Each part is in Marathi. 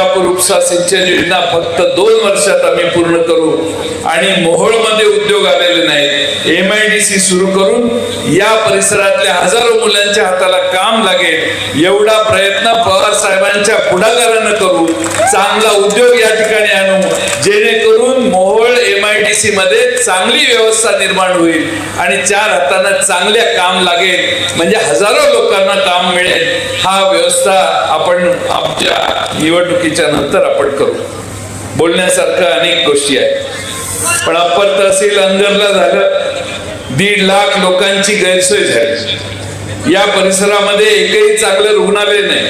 उपसा सिंचन योजना फक्त दोन वर्षात आम्ही पूर्ण करू आणि मोहोळमध्ये उद्योग आलेले नाहीत. एम आय डी सी सुरू करून या परिसरातल्या हजारो मुलांच्या हाताला काम लागेल. एवढा प्रयत्न पवार साहेबांच्या पुढाकारानं करू. चांगला उद्योग या एममध्ये चांगली व्यवस्था निर्माण होईल आणि चार हातांना चांगले काम लागेल म्हणजे हजारो लोकांना काम मिळेल हा व्यवस्था आपण आमच्या निवडणुकीच्या नंतर आपण करू. बोलण्यासारखं अनेक गोष्टी आहेत. पण अप्पर तहसील अंगरला झालं दीड लाख लोकांची गैरसोय झाली. या परिसरामध्ये एकही चांगलं रुग्णालय नाही.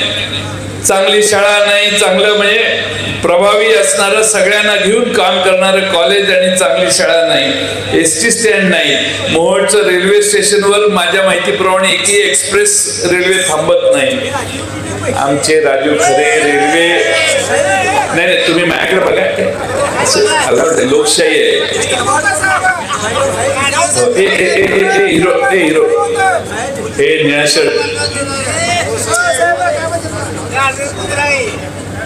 चांगली शाळा नाही चांगलं म्हणजे प्रभावी असणारं सगळ्यांना घेऊन काम करणारं कॉलेज आणि चांगली शाळा नाही एस टी स्टँड नाही मोहोळचं रेल्वे स्टेशनवर माझ्या माहितीप्रमाणे एकही एक्सप्रेस रेल्वे थांबत नाही आमचे राजू खरे रेल्वे नाही नाही तुम्ही माझ्याकडे बघा आहे, लोकशाही आहे हिरो ए हिरो हे निळा शर्ट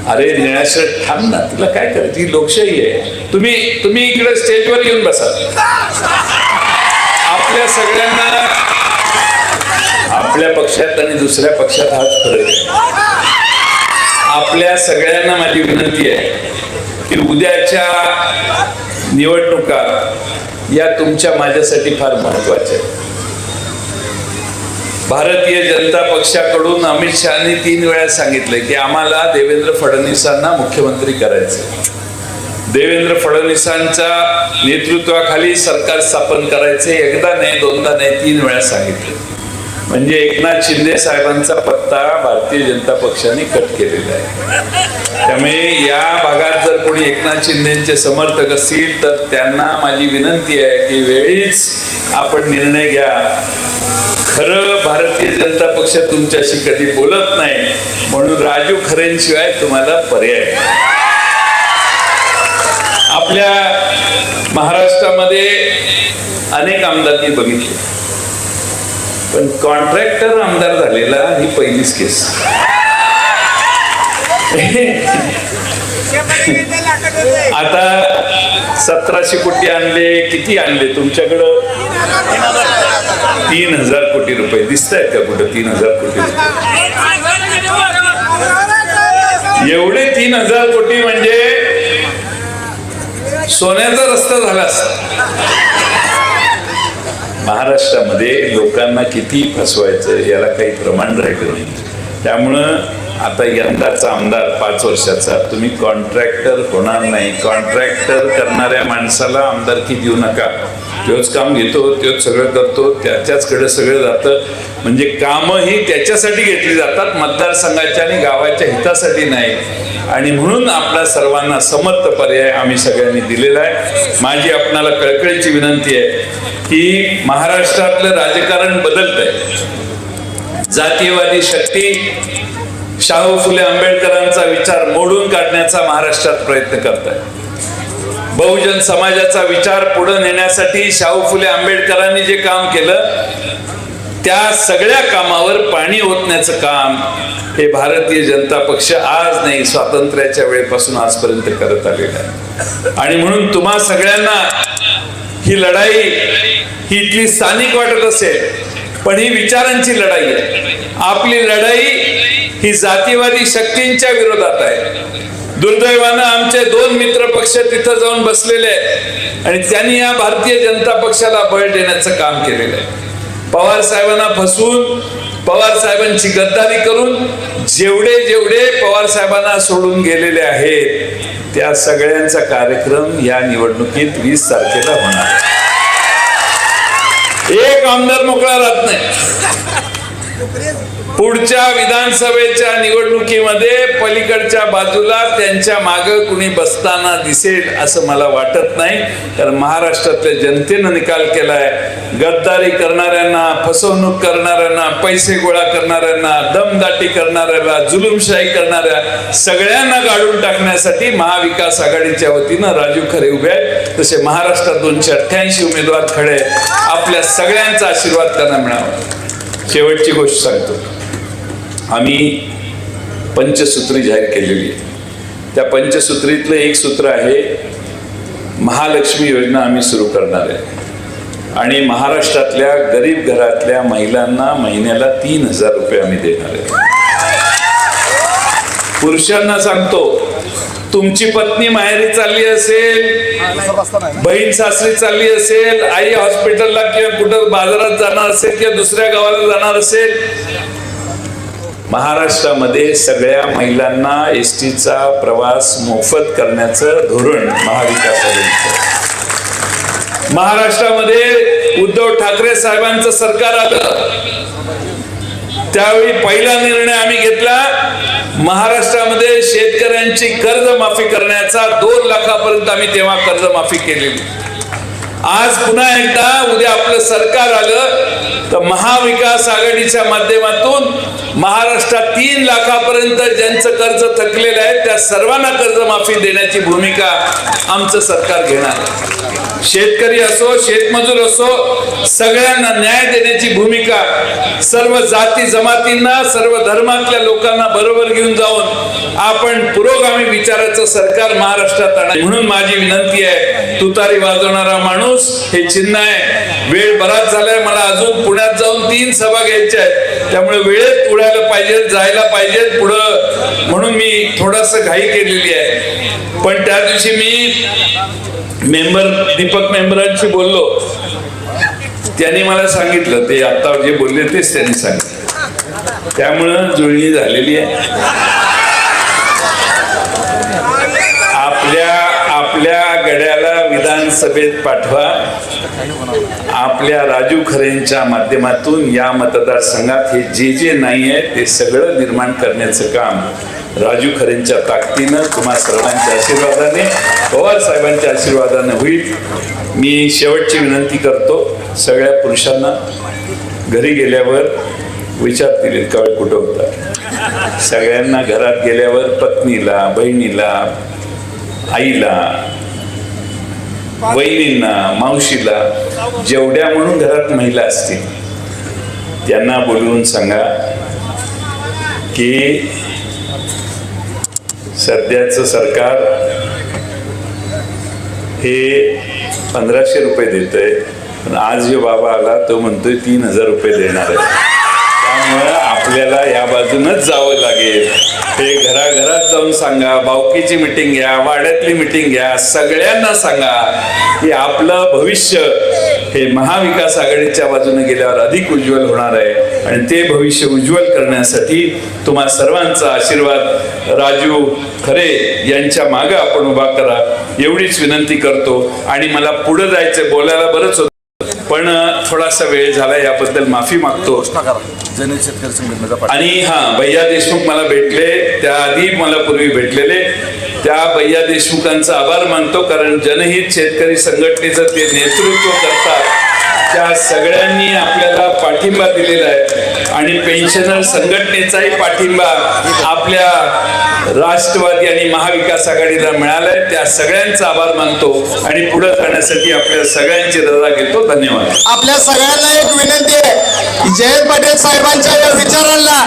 अरे निळा थांब ना तुला काय करायची? ही लोकशाही आहे. तुम्ही तुम्ही इकडे स्टेजवर येऊन बसा. आपल्या सगळ्यांना आपल्या पक्षात आणि दुसऱ्या पक्षात हाच फरक आपल्या सगळ्यांना माझी विनंती आहे की उद्याच्या निवडणुका या तुमच्या माझ्यासाठी फार महत्त्वाच्या आहेत. भारतीय जनता पक्षाकडून अमित शहानी तीन वेळा सांगितलंय की आम्हाला देवेंद्र फडणवीसांना मुख्यमंत्री करायचं देवेंद्र फडणवीसांच्या नेतृत्वाखाली सरकार स्थापन करायचे एकदा नाही दोनदा नाही तीन वेळा सांगितले. म्हणजे एकनाथ शिंदे साहेबांचा पत्ता भारतीय जनता पक्षाने कट केलेला आहे. त्यामुळे या भागात जर कोणी एकनाथ शिंदेचे समर्थक असतील तर त्यांना माझी विनंती आहे की वेळीच आपण निर्णय घ्या. खरं भारतीय जनता पक्ष तुमच्याशी कधी बोलत नाही म्हणून राजू खरेंशिवाय तुम्हाला पर्याय आपल्या महाराष्ट्रामध्ये अनेक आमदारांनी बघितले. पण कॉन्ट्रॅक्टर आमदार झालेला ही पहिलीच केस. आता सतराशे कोटी आणले किती आणले तुमच्याकडं? तीन हजार कोटी रुपये. दिसत आहेत का कुठं तीन हजार कोटी रुपये? एवढे तीन हजार कोटी म्हणजे सोन्याचा रस्ता झाला असता महाराष्ट्रामध्ये लोकांना किती फसवायचं याला काही प्रमाण राहिलं नाही. त्यामुळं आता यंदाचा आमदार पाच वर्षाचा तुम्ही कॉन्ट्रॅक्टर होणार नाही. कॉन्ट्रॅक्टर करणाऱ्या माणसाला आमदारकी देऊ नका. तोच काम घेतो तोच सगळं करतो त्याच्याचकडे सगळं जातं. म्हणजे कामंही त्याच्यासाठी घेतली जातात मतदारसंघाच्या आणि गावाच्या हितासाठी नाही. आणि म्हणून आपल्या सर्वांना समर्थ पर्याय आम्ही सगळ्यांनी दिलेला आहे. माझी आपणाला कळकळीची विनंती आहे की महाराष्ट्रातलं राजकारण बदलत आहे जातीयवादी शक्ती शाहू फुले आंबेडकरांचा विचार मोडून काढण्याचा महाराष्ट्रात प्रयत्न करत आहे बहुजन समाजाचा विचार पुढे नेण्यासाठी शाहू फुले आंबेडकरांनी जे काम केलं त्या सगळ्या कामावर पाणी ओतण्याचं काम हे भारतीय जनता पक्ष आज नाही स्वातंत्र्याच्या वेळेपासून आजपर्यंत करत आलेलं आहे. आणि म्हणून तुम्हा सगळ्यांना ही लढाई ही इथली स्थानिक वाटत असेल पण ही विचारांची लढाई आहे. आपली लढाई ही जातीवादी शक्तींच्या विरोधात आहे. दुर्दैवानं आमचे दोन मित्र पक्ष तिथं जाऊन बसलेले आहेत आणि त्यांनी या भारतीय जनता पक्षाला बळ देण्याचं काम केलेलं आहे. पवार साहेबांना फसवून पवार साहेबांची गद्दारी करून जेवढे जेवढे पवार साहेबांना सोडून गेलेले आहेत त्या सगळ्यांचा कार्यक्रम या निवडणुकीत वीस तारखेला होणार एक आमदार मोकळा राहत नाही. पुढच्या विधानसभेच्या निवडणुकीमध्ये पलीकडच्या बाजूला त्यांच्या माग कुणी बसताना दिसेल असं मला वाटत नाही. कारण महाराष्ट्रातल्या जनतेनं निकाल केलाय. गद्दारी करणाऱ्यांना फसवणूक करणाऱ्यांना पैसे गोळा करणाऱ्यांना दमदाटी करणाऱ्याला जुलुमशाही करणाऱ्या सगळ्यांना गाडून टाकण्यासाठी महाविकास आघाडीच्या वतीनं राजू खरे उभे आहेत. तसे महाराष्ट्रात दोनशे अठ्ठ्याऐंशी उमेदवार खडे आपल्या सगळ्यांचा आशीर्वाद त्यांना मिळावा. शेवटची गोष्ट सांगतो. आम्ही पंचसूत्री जाहीर केलेली आहे. त्या पंचसूत्रीतलं एक सूत्र आहे महालक्ष्मी योजना आम्ही सुरू करणार आहे. आणि महाराष्ट्रातल्या गरीब घरातल्या महिलांना महिन्याला तीन हजार रुपये आम्ही देणार आहे. पुरुषांना सांगतो तुमची पत्नी माहेरी चालली असेल बहीण सासरी चालली असेल आई हॉस्पिटलला किंवा कुठं बाजारात जाणार असेल किंवा दुसऱ्या गावाला जाणार असेल महाराष्ट्रामध्ये सगळ्या महिलांना एस टीचा प्रवास मोफत करण्याचं धोरण महाविकास आघाडीचं महाराष्ट्रामध्ये उद्धव ठाकरे साहेबांचं सरकार आलं. त्यावेळी पहिला निर्णय आम्ही घेतला महाराष्ट्रामध्ये शेतकऱ्यांची कर्जमाफी करण्याचा दोन लाखापर्यंत आम्ही तेव्हा कर्जमाफी केलेली. आज पुन्हा एकदा उद्या आपलं सरकार आलं तर महाविकास आघाडीच्या माध्यमातून महाराष्ट्रात तीन लाखापर्यंत ज्यांचं कर्ज थकलेलं आहे त्या सर्वांना कर्जमाफी देण्याची भूमिका आमचं सरकार घेणार आहे. शेतकरी असो शेतमजूर असो सगळ्यांना न्याय देण्याची भूमिका सर्व जाती जमातींना सर्व धर्मातल्या लोकांना बरोबर घेऊन जाऊन आपण पुरोगामी विचाराचं सरकार महाराष्ट्रात आणा. म्हणून माझी विनंती आहे तुतारी वाजवणारा माणूस हे चिन्ह आहे. वेळ बराच झालाय मला अजून पुण्यात जाऊन तीन सभा घ्यायच्या आहेत. त्यामुळे वेळेत उडायला पाहिजे जायला पाहिजे पुढं म्हणून मी थोडस घाई केलेली आहे. पण त्या दिवशी मी मेंबर दीपक मेंबरांशी बोललो. त्यांनी मला सांगितलं ते आता जे बोलले तेच त्यांनी सांगितलं. त्यामुळं जुळणी झालेली आहे. आपल्या आपल्या गड्याला विधानसभेत पाठवा. आपल्या राजू खरेंच्या माध्यमातून या मतदारसंघात हे जे जे नाही आहे ते सगळं निर्माण करण्याचं काम राजू खरेंच्या ताकदीनं तुम्हा सर्वांच्या आशीर्वादाने पवार साहेबांच्या आशीर्वादाने होईल. मी शेवटची विनंती करतो सगळ्या पुरुषांना घरी गेल्यावर विचारतील इतका कुठं होता? सगळ्यांना घरात गेल्यावर पत्नीला बहिणीला आईला वहिनींना मावशीला जेवढ्या म्हणून घरात महिला असतील त्यांना बोलवून सांगा की सध्याचं सरकार हे पंधराशे रुपये देतंय. पण आज जो बाबा आला तो म्हणतोय तीन हजार रुपये देणार आहे. त्यामुळं आपल्याला या बाजूनच जावं लागेल. हे घराघरात जाऊन सांगा बावकीची मिटिंग घ्या वाड्यातली मिटिंग घ्या सगळ्यांना सांगा की आपलं भविष्य हे महाविकास आघाडीच्या बाजूने गेल्यावर अधिक उज्ज्वल होणार आहे आणि ते भविष्य उज्ज्वल करण्यासाठी तुम्हा सर्वांचा आशीर्वाद. राजू खरे यांच्या मागे आपण उभा करा. एवढीच विनंती करतो. आणि मला पुढे जायचं बोलायला बरंच होतं. पण थोडासा वेळ झाला याबद्दल माफी मागतो. आणि हा भैया देशमुख मला भेटले. त्याआधी मला पूर्वी भेटलेले. त्या भैया देशमुखांचा आभार मानतो कारण जनहित शेतकरी संघटनेचं ते नेतृत्व करतात. त्या सगळ्यांनी आपल्याला पाठिंबा दिलेला आहे. आणि पेन्शनर संघटनेचाही पाठिंबा आपल्या राष्ट्रवादी आणि महाविकास आघाडीला मिळालाय. त्या सगळ्यांचा आभार मानतो आणि पुढे जाण्यासाठी आपल्या सगळ्यांची रजा घेतो. धन्यवाद. आपल्या सगळ्यांना एक विनंती आहे. जयंत पाटील साहेबांच्या या विचारांना